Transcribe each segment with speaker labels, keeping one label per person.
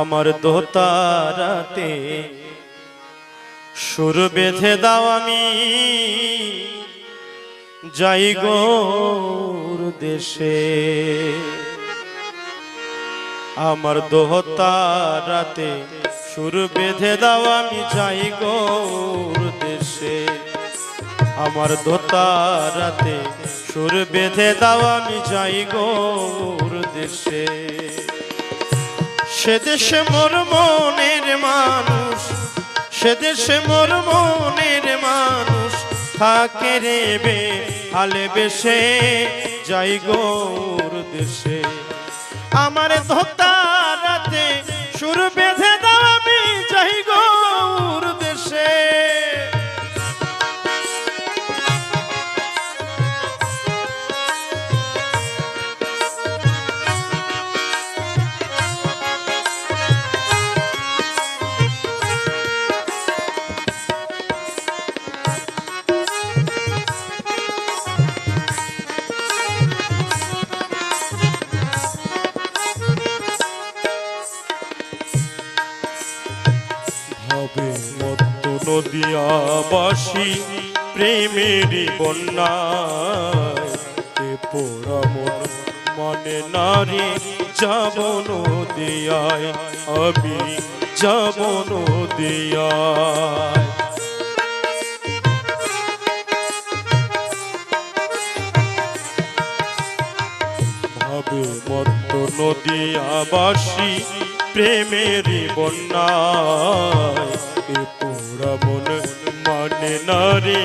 Speaker 1: আমার দোতারাতে সুর বেঁধে দাও আমি। যাই গোর দেশে। আমার দোহতারাতে সুর বেঁধে দাও আমি, যাই গোর দেশে। আমার দোতারাতে সুর বেঁধে দাও আমি, যাই গোর দেশে। সে দেশে মোর মনের মানুষ, সে দেশে মোর মনের মানুষ। থাকে রে বে হালে বেশে যাই গোর দেশে। আমার ধোতারাতে সুর নদিয়াবাসী, প্রেমেরই বন্যায়। এ পোড়া মন নারী, যাব নদিয়ায়, আমি যাব নদিয়ায়। ভাবে মত্ত নদিয়াবাসী, প্রেমেরই বন্যায়। এ মানে না রে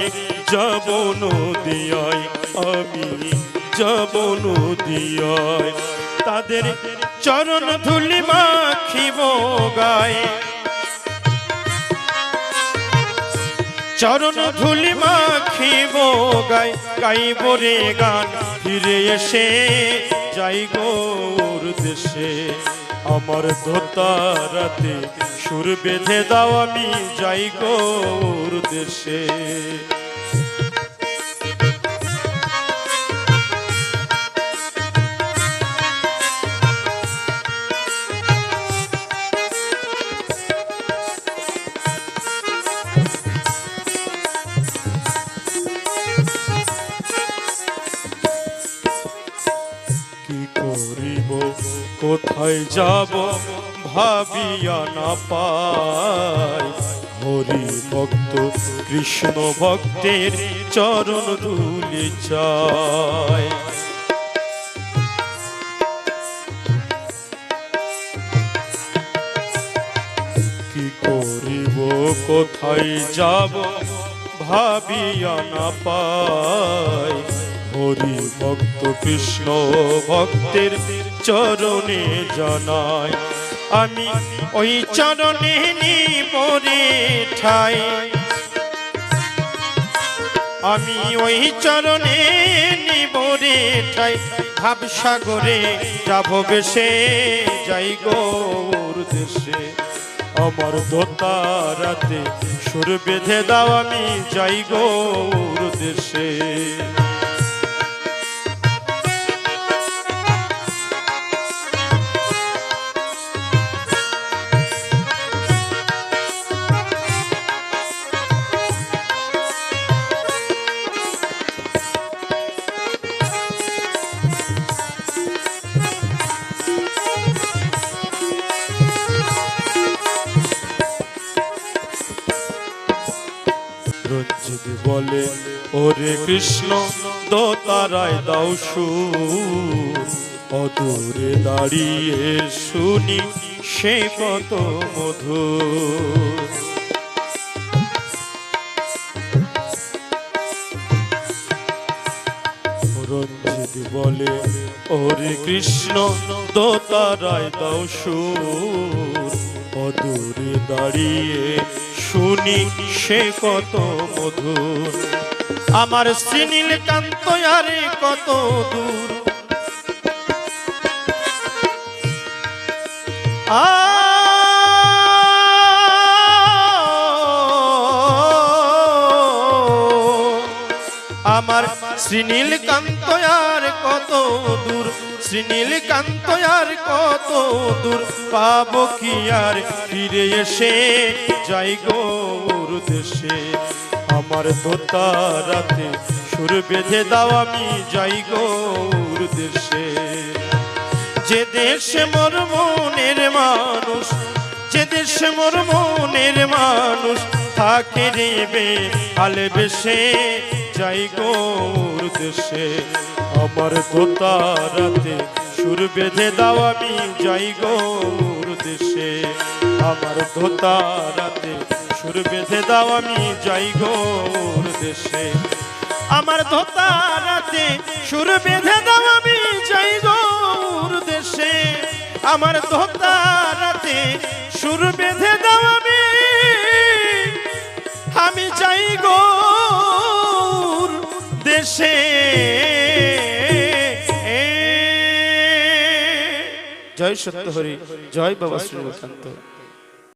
Speaker 1: যাব নদিয়ায় আমি যাব নদিয়ায় তাদের চরণ ধুলি মাখিব গায়ে। চরণ ধুলি মাখিব গাই গাইব রে গান, ফিরে এসে যাই গোর দেশে। আমার ধোতারাতে সুর বেঁধে দাও আমি যাই গোর দেশে কোথায় যাব? ভাবিয়া না হরি ভক্ত, কৃষ্ণ ভক্তের চরণ ধুলি চায় কি করিব, কোথায় যাব ভাবিয়া না পাই। হরি ভক্ত, কৃষ্ণ ভক্তের চরণে জানাই আমি ওই চরণে নিপরে ঠাই। আমি ওই চরণে নিবরে ঠাই। ভাব সাগরে যাব বেশে, যাই গৌর দেশে আমার দোতারাতে সুর বেঁধে দাও আমি, যাই গৌর দেশে বলে, ওরে কৃষ্ণ, দোতারায় দাও সুর। অদূরে দাঁড়িয়ে শুনি সে কত মধুর। রঞ্জিত বলে, ওরে কৃষ্ণ, দোতারায় দাও সুর। অদূরে দাঁড়িয়ে শুনি সে কত মধুর। আমার শ্রীনীল কান্ত আরে কত দূর। আ আমার শ্রীনীল কান্ত আর কত দূর? শ্রীনীল কান্ত আর কত দূর? পাবো কি আর? ফিরে এসে যাই গৌর দেশে। আমার দোতা রাতে সুর বেঁধে দাও, আমি যাই গৌর দেশে। যে দেশে মোর মনের মানুষ, যে দেশে মোর মনের মানুষ, থাকে রেবে আলে বেশে যাই গৌর দেশে, আমার দোতারাতে সুর বেঁধে দাও আমি যাই গৌর দেশে। আমার দোতারাতে সুর বেঁধে দাও আমি যাই গৌর দেশে। আমার ধোতারাতে সুর বেঁধে দাও আমি যাই গৌর দেশে। আমার ধোতারাতে সুর বেঁধে দাও আমি আমি যাই গৌর দেশে জয় সত্য হরি জয় বাবা শ্রীকান্ত